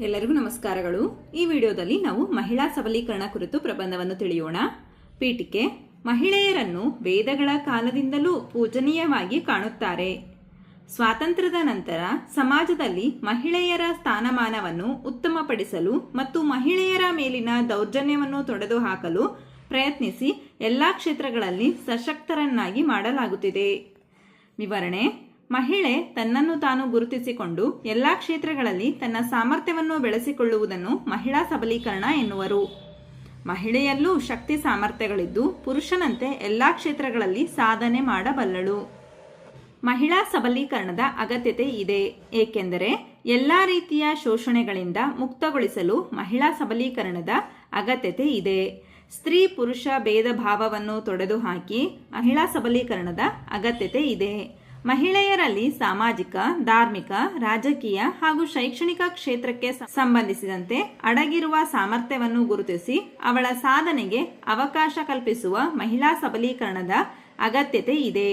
ಎಲ್ಲರಿಗೂ ನಮಸ್ಕಾರಗಳು. ಈ ವಿಡಿಯೋದಲ್ಲಿ ನಾವು ಮಹಿಳಾ ಸಬಲೀಕರಣ ಕುರಿತು ಪ್ರಬಂಧವನ್ನು ತಿಳಿಯೋಣ. ಪೀಠಿಕೆ, ಮಹಿಳೆಯರನ್ನು ವೇದಗಳ ಕಾಲದಿಂದಲೂ ಪೂಜನೀಯವಾಗಿ ಕಾಣುತ್ತಾರೆ. ಸ್ವಾತಂತ್ರ್ಯದ ನಂತರ ಸಮಾಜದಲ್ಲಿ ಮಹಿಳೆಯರ ಸ್ಥಾನಮಾನವನ್ನು ಉತ್ತಮಪಡಿಸಲು ಮತ್ತು ಮಹಿಳೆಯರ ಮೇಲಿನ ದೌರ್ಜನ್ಯವನ್ನು ತೊಡೆದುಹಾಕಲು ಪ್ರಯತ್ನಿಸಿ ಎಲ್ಲಾ ಕ್ಷೇತ್ರಗಳಲ್ಲಿ ಸಶಕ್ತರನ್ನಾಗಿ ಮಾಡಲಾಗುತ್ತಿದೆ. ವಿವರಣೆ ಮಹಿಳೆ ತನ್ನನ್ನು ತಾನು ಗುರುತಿಸಿಕೊಂಡು ಎಲ್ಲಾ ಕ್ಷೇತ್ರಗಳಲ್ಲಿ ತನ್ನ ಸಾಮರ್ಥ್ಯವನ್ನು ಬೆಳೆಸಿಕೊಳ್ಳುವುದನ್ನು ಮಹಿಳಾ ಸಬಲೀಕರಣ ಎನ್ನುವರು. ಮಹಿಳೆಯಲ್ಲೂ ಶಕ್ತಿ ಸಾಮರ್ಥ್ಯಗಳಿದ್ದು ಪುರುಷನಂತೆ ಎಲ್ಲಾ ಕ್ಷೇತ್ರಗಳಲ್ಲಿ ಸಾಧನೆ ಮಾಡಬಲ್ಲಳು. ಮಹಿಳಾ ಸಬಲೀಕರಣದ ಅಗತ್ಯತೆ ಇದೆ. ಏಕೆಂದರೆ ಎಲ್ಲಾ ರೀತಿಯ ಶೋಷಣೆಗಳಿಂದ ಮುಕ್ತಗೊಳಿಸಲು ಮಹಿಳಾ ಸಬಲೀಕರಣದ ಅಗತ್ಯತೆ ಇದೆ. ಸ್ತ್ರೀ ಪುರುಷ ಭೇದ ಭಾವವನ್ನು ತೊಡೆದುಹಾಕಿ ಮಹಿಳಾ ಸಬಲೀಕರಣದ ಅಗತ್ಯತೆ ಇದೆ. ಮಹಿಳೆಯರಲ್ಲಿ ಸಾಮಾಜಿಕ, ಧಾರ್ಮಿಕ, ರಾಜಕೀಯ ಹಾಗೂ ಶೈಕ್ಷಣಿಕ ಕ್ಷೇತ್ರಕ್ಕೆ ಸಂಬಂಧಿಸಿದಂತೆ ಅಡಗಿರುವ ಸಾಮರ್ಥ್ಯವನ್ನು ಗುರುತಿಸಿ ಅವಳ ಸಾಧನೆಗೆ ಅವಕಾಶ ಕಲ್ಪಿಸುವ ಮಹಿಳಾ ಸಬಲೀಕರಣದ ಅಗತ್ಯತೆ ಇದೆ.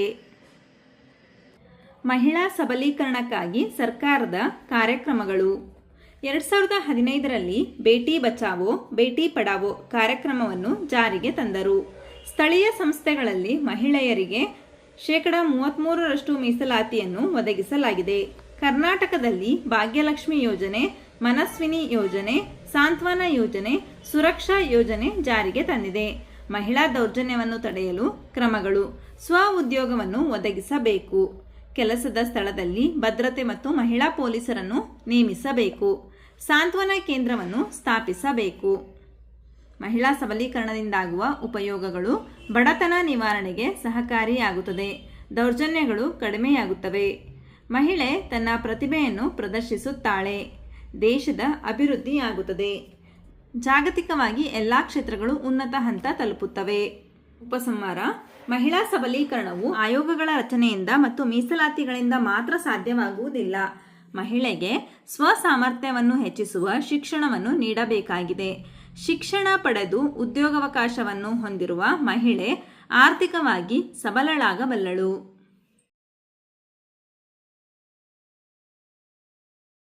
ಮಹಿಳಾ ಸಬಲೀಕರಣಕ್ಕಾಗಿ ಸರ್ಕಾರದ ಕಾರ್ಯಕ್ರಮಗಳು. ಎರಡ್ ಸಾವಿರದ ಹದಿನೈದರಲ್ಲಿ ಬೇಟಿ ಬಚಾವೋ, ಬೇಟಿ ಪಡಾವೋ ಕಾರ್ಯಕ್ರಮವನ್ನು ಜಾರಿಗೆ ತಂದರು. ಸ್ಥಳೀಯ ಸಂಸ್ಥೆಗಳಲ್ಲಿ ಮಹಿಳೆಯರಿಗೆ ಶೇಕಡ ಮೂವತ್ತ್ಮೂರರಷ್ಟು ಮೀಸಲಾತಿಯನ್ನು ಒದಗಿಸಲಾಗಿದೆ. ಕರ್ನಾಟಕದಲ್ಲಿ ಭಾಗ್ಯಲಕ್ಷ್ಮಿ ಯೋಜನೆ, ಮನಸ್ವಿನಿ ಯೋಜನೆ, ಸಾಂತ್ವನ ಯೋಜನೆ, ಸುರಕ್ಷಾ ಯೋಜನೆ ಜಾರಿಗೆ ತಂದಿದೆ. ಮಹಿಳಾ ದೌರ್ಜನ್ಯವನ್ನು ತಡೆಯಲು ಕ್ರಮಗಳು, ಸ್ವ ಉದ್ಯೋಗವನ್ನು ಒದಗಿಸಬೇಕು. ಕೆಲಸದ ಸ್ಥಳದಲ್ಲಿ ಭದ್ರತೆ ಮತ್ತು ಮಹಿಳಾ ಪೊಲೀಸರನ್ನು ನೇಮಿಸಬೇಕು. ಸಾಂತ್ವನ ಕೇಂದ್ರವನ್ನು ಸ್ಥಾಪಿಸಬೇಕು. ಮಹಿಳಾ ಸಬಲೀಕರಣದಿಂದಾಗುವ ಉಪಯೋಗಗಳು ಬಡತನ ನಿವಾರಣೆಗೆ ಸಹಕಾರಿಯಾಗುತ್ತದೆ. ದೌರ್ಜನ್ಯಗಳು ಕಡಿಮೆಯಾಗುತ್ತವೆ. ಮಹಿಳೆ ತನ್ನ ಪ್ರತಿಭೆಯನ್ನು ಪ್ರದರ್ಶಿಸುತ್ತಾಳೆ. ದೇಶದ ಅಭಿವೃದ್ಧಿಯಾಗುತ್ತದೆ. ಜಾಗತಿಕವಾಗಿ ಎಲ್ಲಾ ಕ್ಷೇತ್ರಗಳು ಉನ್ನತ ಹಂತ ತಲುಪುತ್ತವೆ. ಉಪಸಂಹಾರ. ಮಹಿಳಾ ಸಬಲೀಕರಣವು ಆಯೋಗಗಳ ರಚನೆಯಿಂದ ಮತ್ತು ಮೀಸಲಾತಿಗಳಿಂದ ಮಾತ್ರ ಸಾಧ್ಯವಾಗುವುದಿಲ್ಲ. ಮಹಿಳೆಗೆ ಸ್ವಸಾಮರ್ಥ್ಯವನ್ನು ಹೆಚ್ಚಿಸುವ ಶಿಕ್ಷಣವನ್ನು ನೀಡಬೇಕಾಗಿದೆ. ಶಿಕ್ಷಣ ಪಡೆದು ಉದ್ಯೋಗಾವಕಾಶವನ್ನು ಹೊಂದಿರುವ ಮಹಿಳೆ ಆರ್ಥಿಕವಾಗಿ ಸಬಲಳಾಗಬಲ್ಲಳು.